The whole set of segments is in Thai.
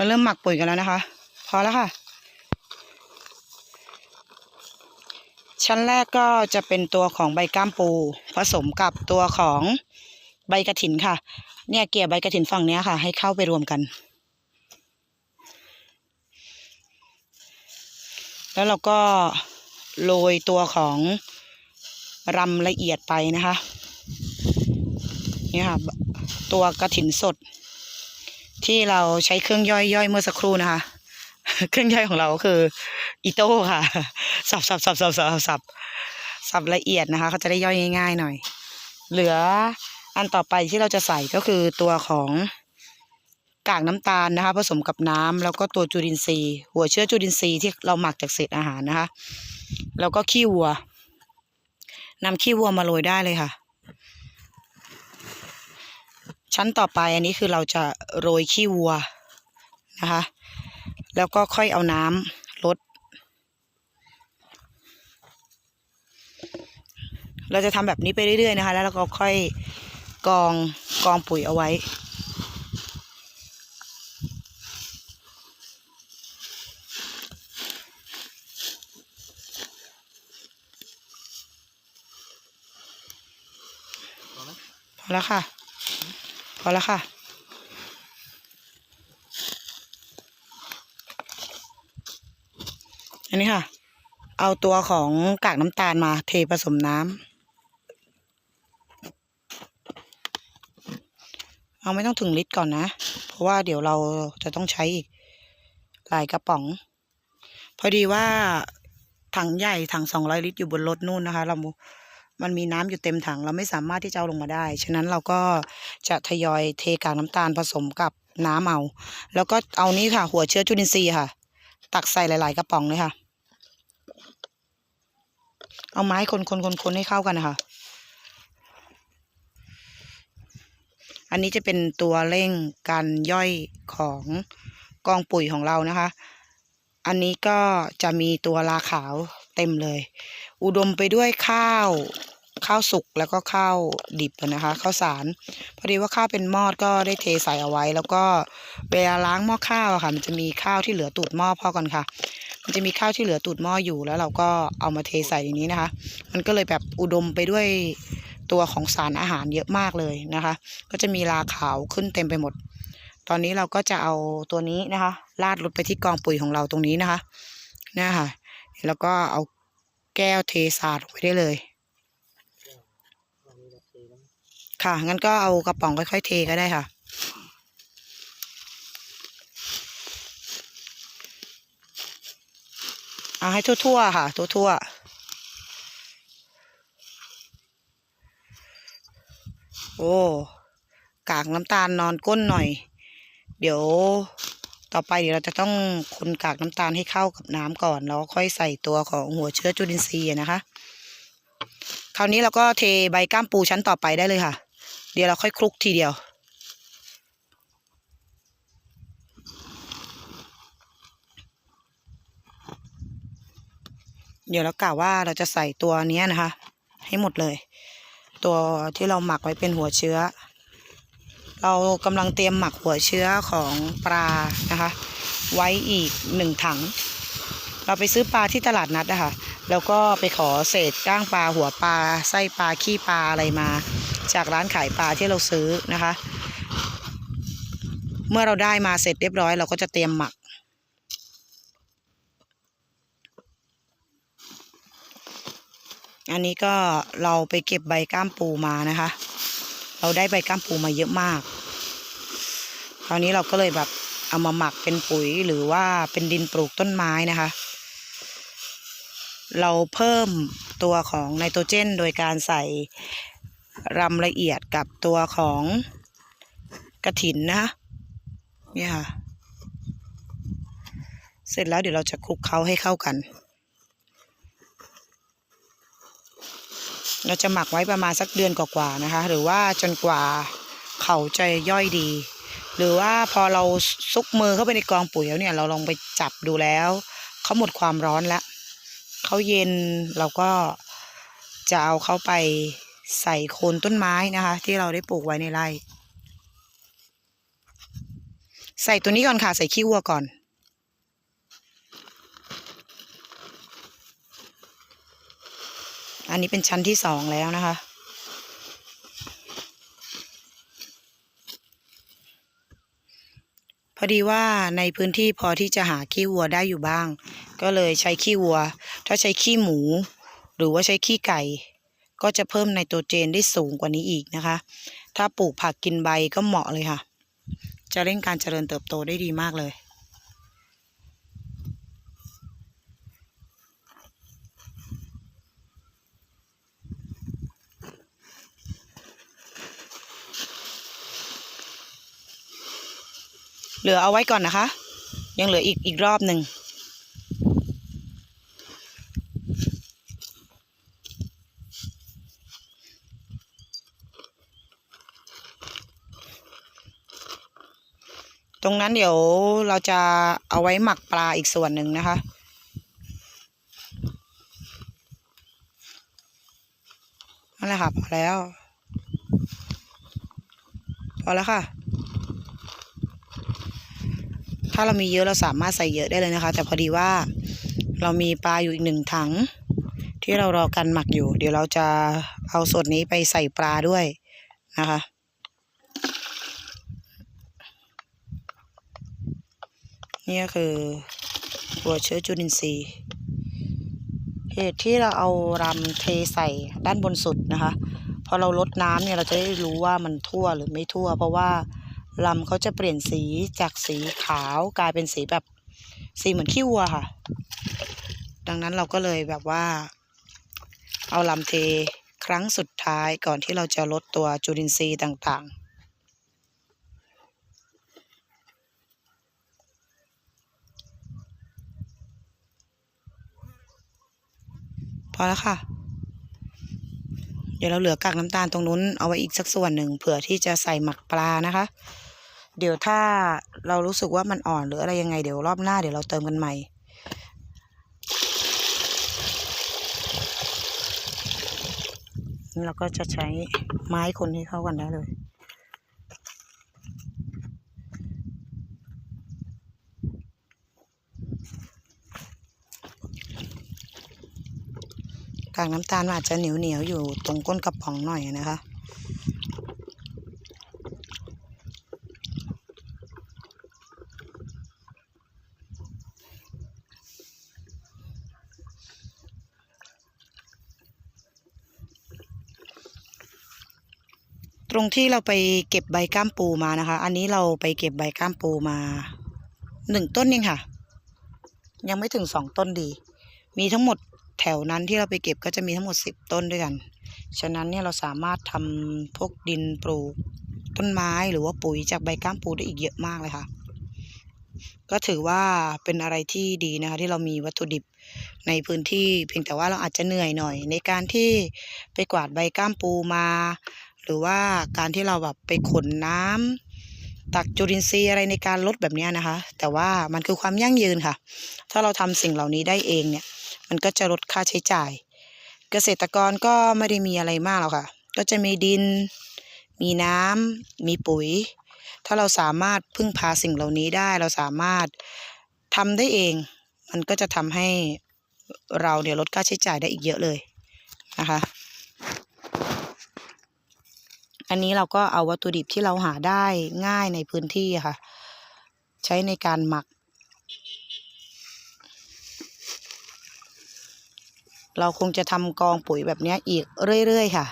เราเริ่มหมักปุ๋ยกันแล้วนะคะ พอแล้วค่ะ ชั้นแรกก็จะเป็นตัวของใบก้ามปู ผสมกับตัวของใบกระถินค่ะ เนี่ยเกี่ยใบกระถินฝั่งนี้ค่ะ ให้เข้าไปรวมกัน แล้วเราก็โรยตัวของรำละเอียดไปนะคะ นี่ค่ะ ตัวกระถินสด ที่เราใช้เครื่องย่อยย่อยเมื่อสักครู่นะคะ เครื่องย่อยของเราก็คืออีโต้ค่ะสับสับสับสับสับสับสับละเอียดนะคะ เขาจะได้ย่อยง่ายๆหน่อย เหลืออันต่อไปที่เราจะใส่ก็คือตัวของกากน้ำตาลนะคะ ผสมกับน้ำแล้วก็ตัวจุลินทรีย์ หัวเชื้อจุลินทรีย์ที่เราหมักจากเศษอาหารนะคะ แล้วก็ขี้วัวนำขี้วัวมาโรยได้เลยค่ะ ชั้นต่อไปอันนี้คือเราจะโรยขี้วัวนะคะ แล้วก็ค่อยเอาน้ำลด เราจะทำแบบนี้ไปเรื่อยๆนะคะ แล้วเราก็ค่อยกองกองปุ๋ยเอาไว้พอแล้วค่ะ พอแล้วค่ะ อันนี้ค่ะ เอาตัวของกากน้ำตาลมาเทผสมน้ำเอาไม่ต้องถึงลิตรก่อนนะ เพราะว่าเดี๋ยวเราจะต้องใช้อีกหลายกระป๋อง พอดีว่าถังใหญ่ถังสองร้อยลิตรอยู่บนรถนู่นนะคะ เรา มันมีน้ำอยู่เต็มถัง เราไม่สามารถที่จะเอาลงมาได้ ฉะนั้นเราก็จะทยอยเทกากน้ำตาลผสมกับน้ำเอา แล้วก็เอานี่ค่ะ หัวเชื้อจุลินทรีย์ค่ะ ตักใส่หลาย ๆ กระป๋องเลยค่ะ เอาไม้คนคนคนคนให้เข้ากันนะคะอันนี้จะเป็นตัวเร่งการย่อยของกองปุ๋ยของเรานะคะ อันนี้ก็จะมีตัวลาขาวเต็มเลย อุดมไปด้วยข้าว ข้าวสุกแล้วก็ข้าวดิบนะคะข้าวสาร พอดีว่าข้าวเป็นมอดก็ได้เทใส่เอาไว้ แล้วก็เวลาล้างหม้อข้าวอะค่ะ มันจะมีข้าวที่เหลือตูดหม้อพ่อก่อนค่ะ มันจะมีข้าวที่เหลือตูดหม้ออยู่แล้วเราก็เอามาเทใส่ในนี้นะคะ มันก็เลยแบบอุดมไปด้วยตัวของสารอาหารเยอะมากเลยนะคะ ก็จะมีราขาวขึ้นเต็มไปหมด ตอนนี้เราก็จะเอาตัวนี้นะคะลาดลดไปที่กองปุ๋ยของเราตรงนี้นะคะเนี่ยค่ะแล้วก็เอาแก้วเทสาดลงไปได้เลย ค่ะ งั้นก็เอากระป๋องค่อยๆเทก็ได้ค่ะ เอาให้ทั่วๆค่ะ ทั่วๆ โอ้ กากน้ำตาลนอนก้นหน่อย เดี๋ยวต่อไปเดี๋ยวเราจะต้องคนกากน้ำตาลให้เข้ากับน้ำก่อนแล้วค่อยใส่ตัวของหัวเชื้อจุลินทรีย์นะคะ คราวนี้เราก็เทใบก้ามปูชั้นต่อไปได้เลยค่ะ เดี๋ยวเราค่อยคลุกทีเดียว เดี๋ยวเรากล่าวว่าเราจะใส่ตัวนี้นะคะ ให้หมดเลย ตัวที่เราหมักไว้เป็นหัวเชื้อ เรากำลังเตรียมหมักหัวเชื้อของปลานะคะ ไว้อีกหนึ่งถัง เราไปซื้อปลาที่ตลาดนัดนะคะ แล้วก็ไปขอเศษก้างปลาหัวปลาไส้ปลาขี้ปลาอะไรมา จากร้านขายปลาที่เราซื้อนะคะ เมื่อเราได้มาเสร็จเรียบร้อยเราก็จะเตรียมหมัก อันนี้ก็เราไปเก็บใบก้ามปูมานะคะ เราได้ใบก้ามปูมาเยอะมาก คราวนี้เราก็เลยแบบเอามาหมักเป็นปุ๋ยหรือว่าเป็นดินปลูกต้นไม้นะคะ เราเพิ่มตัวของไนโตรเจน โดยการใส่รำละเอียดกับตัวของกระถินนะคะเนี่ยค่ะ เสร็จแล้วเดี๋ยวเราจะคลุกเคล้าให้เข้ากัน เราจะหมักไว้ประมาณสักเดือนกว่าๆนะคะ หรือว่าจนกว่าเขาจะย่อยดี หรือว่าพอเราซุกมือเข้าไปในกองปุ๋ยแล้วเนี่ย เราลองไปจับดูแล้ว เขาหมดความร้อนแล้ว เขาเย็นเราก็จะเอาเข้าไปใส่โคนต้นไม้นะคะ ที่เราได้ปลูกไว้ในไร่ ใส่ตัวนี้ก่อนค่ะใส่ขี้วัวก่อน อันนี้เป็นชั้นที่สองแล้วนะคะพอดีว่าในพื้นที่พอที่จะหาขี้วัวได้อยู่บ้าง ก็เลยใช้ขี้วัว ถ้าใช้ขี้หมู หรือว่าใช้ขี้ไก่ ก็จะเพิ่มไนโตรเจนได้สูงกว่านี้อีกนะคะ ถ้าปลูกผักกินใบก็เหมาะเลยค่ะ จะเร่งการเจริญเติบโตได้ดีมากเลยเหลือเอาไว้ก่อนนะคะ ยังเหลืออีกอีกรอบหนึ่งตรง นั้นเดี๋ยวเราจะเอาไว้หมักปลาอีกส่วนหนึ่งนะคะ นั่นแหละค่ะพอแล้ว พอแล้วค่ะ ถ้าเรามีเยอะเราสามารถใส่เยอะได้เลยนะคะ แต่พอดีว่าเรามีปลาอยู่อีกหนึ่งถัง ที่เรารอกันหมักอยู่ เดี๋ยวเราจะเอาส่วนนี้ไปใส่ปลาด้วยนะคะ นี่ก็คือตัวเชื้อจุลินทรีย์เหตุที่เราเอารำเทใส่ด้านบนสุดนะคะพอเราลดน้ำเนี่ยเราจะได้รู้ว่ามันทั่วหรือไม่ทั่ว เพราะว่าลำเขาจะเปลี่ยนสีจากสีขาวกลายเป็นสีแบบสีเหมือนขี้วัวค่ะ ดังนั้นเราก็เลยแบบว่า เอาลำเทครั้งสุดท้ายก่อนที่เราจะลดตัวจุลินทรีย์ต่างๆ อแล้วค่ะ เดี๋ยวเราเหลือกากน้ำตาลตรงนู้นเอาไว้อีกสักส่วนหนึ่งเผื่อที่จะใส่หมักปลานะคะ เดี๋ยวถ้าเรารู้สึกว่ามันอ่อนหรืออะไรยังไงเดี๋ยวรอบหน้าเดี๋ยวเราเติมกันใหม่นี่เราก็จะใช้ไม้คนให้เข้ากันได้เลย กากน้ำตาลอาจจะเหนียวเหนียวอยู่ตรงก้นกระป๋องหน่อยนะคะ ตรงที่เราไปเก็บใบก้ามปูมานะคะ อันนี้เราไปเก็บใบก้ามปูมาหนึ่งต้นเองค่ะ ยังไม่ถึงสองต้นดี มีทั้งหมด แถวนั้นที่เราไปเก็บก็จะมีทั้งหมดสิบต้นด้วยกัน ฉะนั้นเนี่ยเราสามารถทำพวกดินปลูกต้นไม้หรือว่าปุ๋ยจากใบก้ามปูได้อีกเยอะมากเลยค่ะ ก็ถือว่าเป็นอะไรที่ดีนะคะที่เรามีวัตถุดิบในพื้นที่ เพียงแต่ว่าเราอาจจะเหนื่อยหน่อย ในการที่ไปกวาดใบก้ามปูมา หรือว่าการที่เราแบบไปขนน้ำตักจุลินทรีย์อะไรในการลดแบบนี้นะคะ แต่ว่ามันคือความยั่งยืนค่ะ ถ้าเราทำสิ่งเหล่านี้ได้เองเนี่ย มันก็จะลดค่าใช้จ่าย เกษตรกรก็ไม่ได้มีอะไรมากหรอกค่ะ ก็จะมีดิน มีน้ำมีปุ๋ย ถ้าเราสามารถพึ่งพาสิ่งเหล่านี้ได้ เราสามารถทำได้เอง มันก็จะทำให้เราเนี่ยลดค่าใช้จ่ายได้อีกเยอะเลยนะคะ อันนี้เราก็เอาวัตถุดิบที่เราหาได้ง่ายในพื้นที่ค่ะ ใช้ในการหมัก เราคงจะทำกองปุ๋ยแบบนี้อีกเรื่อยๆค่ะ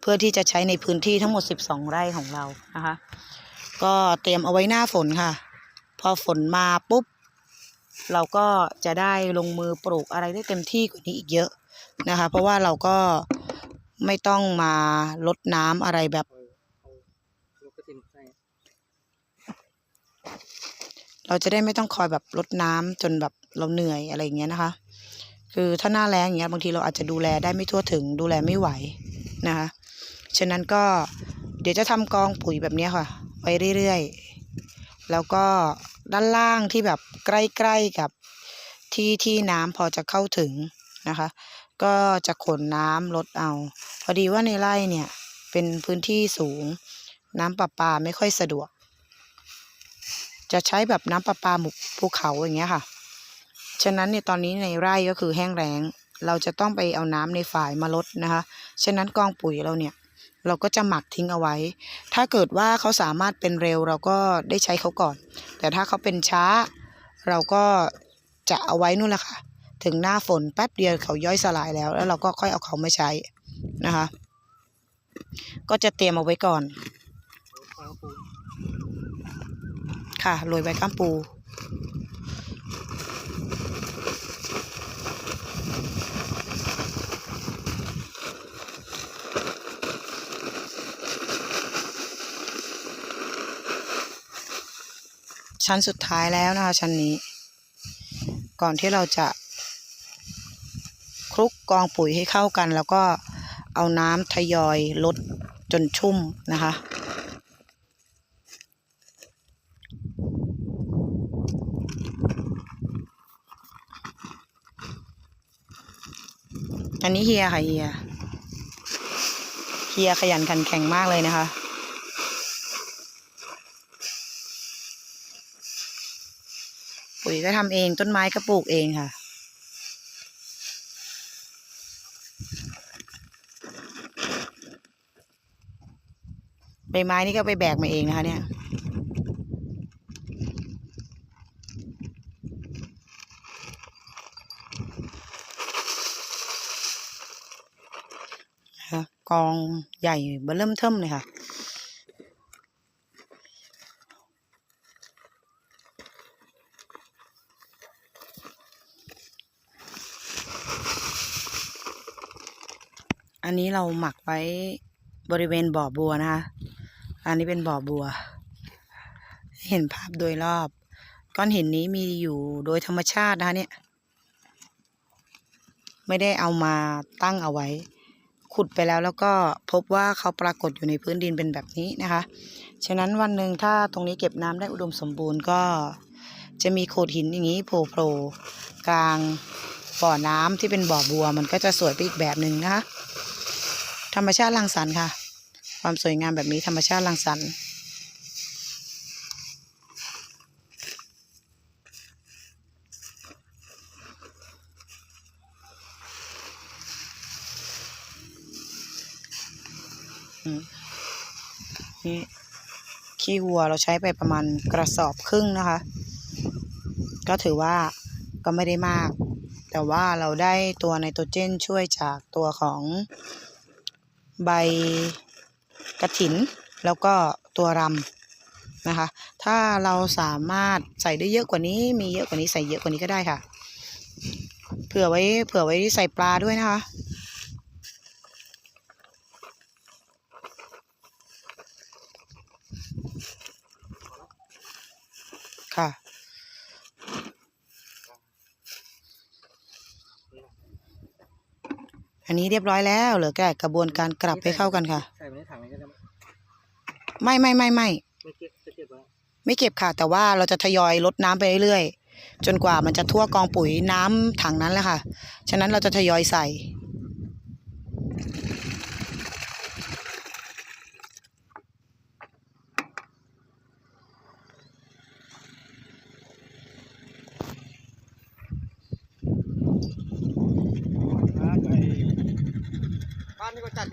เพื่อที่จะใช้ในพื้นที่ทั้งหมด 12 ไร่ของเรานะคะ ก็เตรียมเอาไว้หน้าฝนค่ะ พอฝนมาปุ๊บ เราก็จะได้ลงมือปลูกอะไรได้เต็มที่กว่านี้อีกเยอะนะคะ เพราะว่าเราก็ไม่ต้องมาลดน้ำอะไรแบบเราจะได้ไม่ต้องคอยแบบลดน้ำจนแบบเราเหนื่อยอะไรอย่างเงี้ยนะคะ คือถ้าหน้าแล้งอย่างเงี้ยบางทีเราอาจจะดูแลได้ไม่ทั่วถึงดูแลไม่ไหวนะคะฉะนั้นก็เดี๋ยวจะทำกองปุ๋ยแบบเนี้ยค่ะ ไว้เรื่อยๆ แล้วก็ด้านล่างที่แบบใกล้ๆกับที่ที่น้ำพอจะเข้าถึงนะคะ ก็จะขนน้ำลดเอา พอดีว่าในไร่เนี่ยเป็นพื้นที่สูง น้ำประปาไม่ค่อยสะดวก จะใช้แบบน้ำประปาหมุกภูเขาอย่างเงี้ยค่ะ ฉะนั้นเนี่ยตอนนี้ในไร่ก็คือแห้งแล้ง เราจะต้องไปเอาน้ำในฝ่ายมาลดนะคะ ฉะนั้นกองปุ๋ยเราเนี่ยเราก็จะหมักทิ้งเอาไว้ ถ้าเกิดว่าเขาสามารถเป็นเร็วเราก็ได้ใช้เขาก่อน แต่ถ้าเขาเป็นช้า เราก็จะเอาไว้นู่นแหละค่ะ ถึงหน้าฝนแป๊บเดียวเขาย่อยสลายแล้ว แล้วเราก็ค่อยเอาเขามาใช้นะคะ ก็จะเตรียมเอาไว้ก่อน ค่ะโรยใบข้ามปู ชั้นสุดท้ายแล้วนะคะ ชั้นนี้ ก่อนที่เราจะคลุกกองปุ๋ยให้เข้ากัน แล้วก็เอาน้ำทยอยลดจนชุ่มนะคะอันนี้เฮียค่ะเฮีย เฮียขยันขันแข็งมากเลยนะคะ ปุ๋ยก็ทำเองต้นไม้ก็ปลูกเองค่ะ ใบไม้นี่ก็ไปแบกมาเองนะคะเนี่ยกองใหญ่เบื้อเริ่มเทิมเลยค่ะ อันนี้เราหมักไว้บริเวณบ่อบัวนะคะ อันนี้เป็นบ่อบัว เห็นภาพโดยรอบ ก้อนหินนี้มีอยู่โดยธรรมชาตินะคะเนี่ย ไม่ได้เอามาตั้งเอาไว้ ขุดไปแล้วแล้วก็พบว่าเขาปรากฏอยู่ในพื้นดินเป็นแบบนี้นะคะ ฉะนั้นวันหนึ่งถ้าตรงนี้เก็บน้ำได้อุดมสมบูรณ์ก็จะมีโขดหินอย่างนี้โผล่โผล่กลางบ่อน้ำที่เป็นบ่อบัว มันก็จะสวยไปอีกแบบหนึ่งนะคะ ธรรมชาติรังสรรค์ค่ะ ความสวยงามแบบนี้ธรรมชาติรังสรรค์นี่ขี้วัวเราใช้ไปประมาณกระสอบครึ่งนะคะ ก็ถือว่าก็ไม่ได้มาก แต่ว่าเราได้ตัวไนโตรเจนช่วยจากตัวของ ใบกระถิน แล้วก็ตัวรำนะคะ ถ้าเราสามารถใส่ได้เยอะกว่านี้ มีเยอะกว่านี้ใส่เยอะกว่านี้ก็ได้ค่ะ เผื่อไว้เผื่อไว้ใส่ปลาด้วยนะคะ อันนี้เรียบร้อยแล้วเหลือแค่กระบวนการกลับให้เข้ากันค่ะ ใส่ไว้ในถังนี้ก็ได้ไหมไม่ไม่ไม่ไม่ไม่เก็บจะเก็บไว้ไม่เก็บค่ะ แต่ว่าเราจะทยอยลดน้ำไปเรื่อยๆจนกว่ามันจะทั่วกองปุ๋ยน้ำถังนั้นแหละค่ะ ฉะนั้นเราจะทยอยใส่ amigo Chaca.